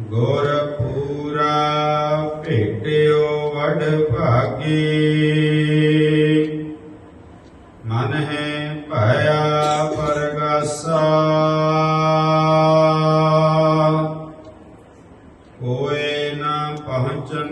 ਗੁਰ ਪੂਰਾ ਭੇਟਿਓ ਵਡ ਭਾਗੀ। ਮਨ ਹੈ ਭਇਆ ਪਰਗਾਸਾ। ਕੋਏ ਨਾ ਪਹੁੰਚਨ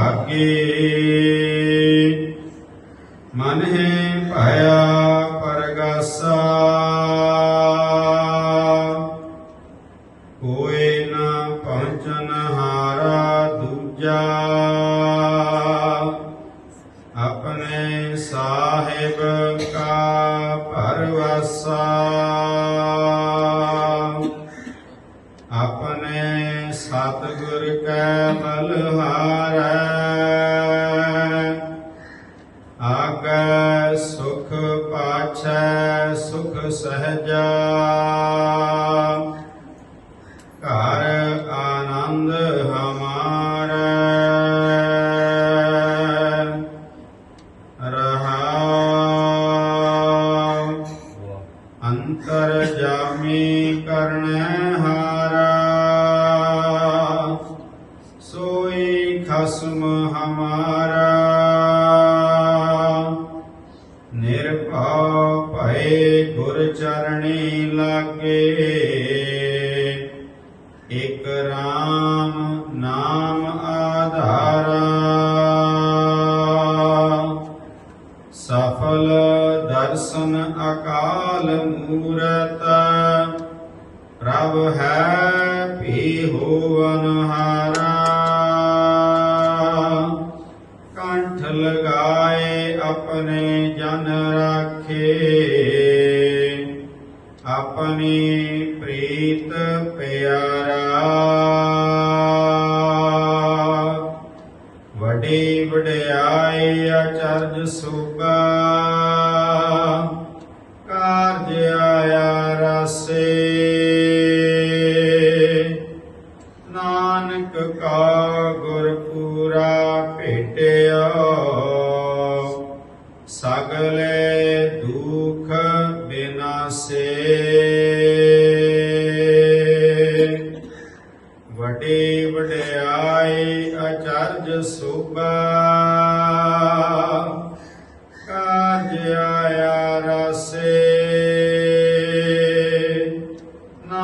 ਭਾਗੀ। ਮਨ ਹੈ ਅੰਤਰ ਜਾਮੀ ਹਾਰਾ। ਸੋਈ ਖਸਮ ਹਮਾਰਾ। ਨਿਰਭਉ ਭਏ ਗੁਰ ਚਰਣੀ ਲਾਗੇ। ਇਕ ਰਾਮ ਨਾਮ ਆਧਾਰਾ। ਪ੍ਰਭ ਹੈ ਭੀ ਹੋਵਨ ਹਾਰਾ ਕੰਠ ਲਗਾਏ ਆਪਣੇ ਜਨ ਰਾਖੇ। ਆਪਣੀ ਪ੍ਰੀਤ ਪਿਆਰਾ। ਵਡੇ ਵਡਿਆਈ ਅਚਰਜ ਸੁਗਾ ਕਾਰਜ ਆਇਆ ਰਸੇ।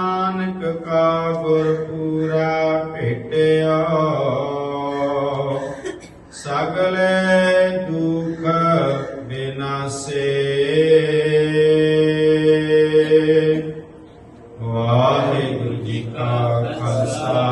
ਨਾਨਕ ਕਾ ਗੁਰ ਪੂਰਾ ਭੇਟਿਆ। ਸਗਲੇ ਦੁਖ ਬਿਨਾਸੇ। ਵਾਹਿਗੁਰੂ ਜੀ ਕਾ ਖਾਲਸਾ।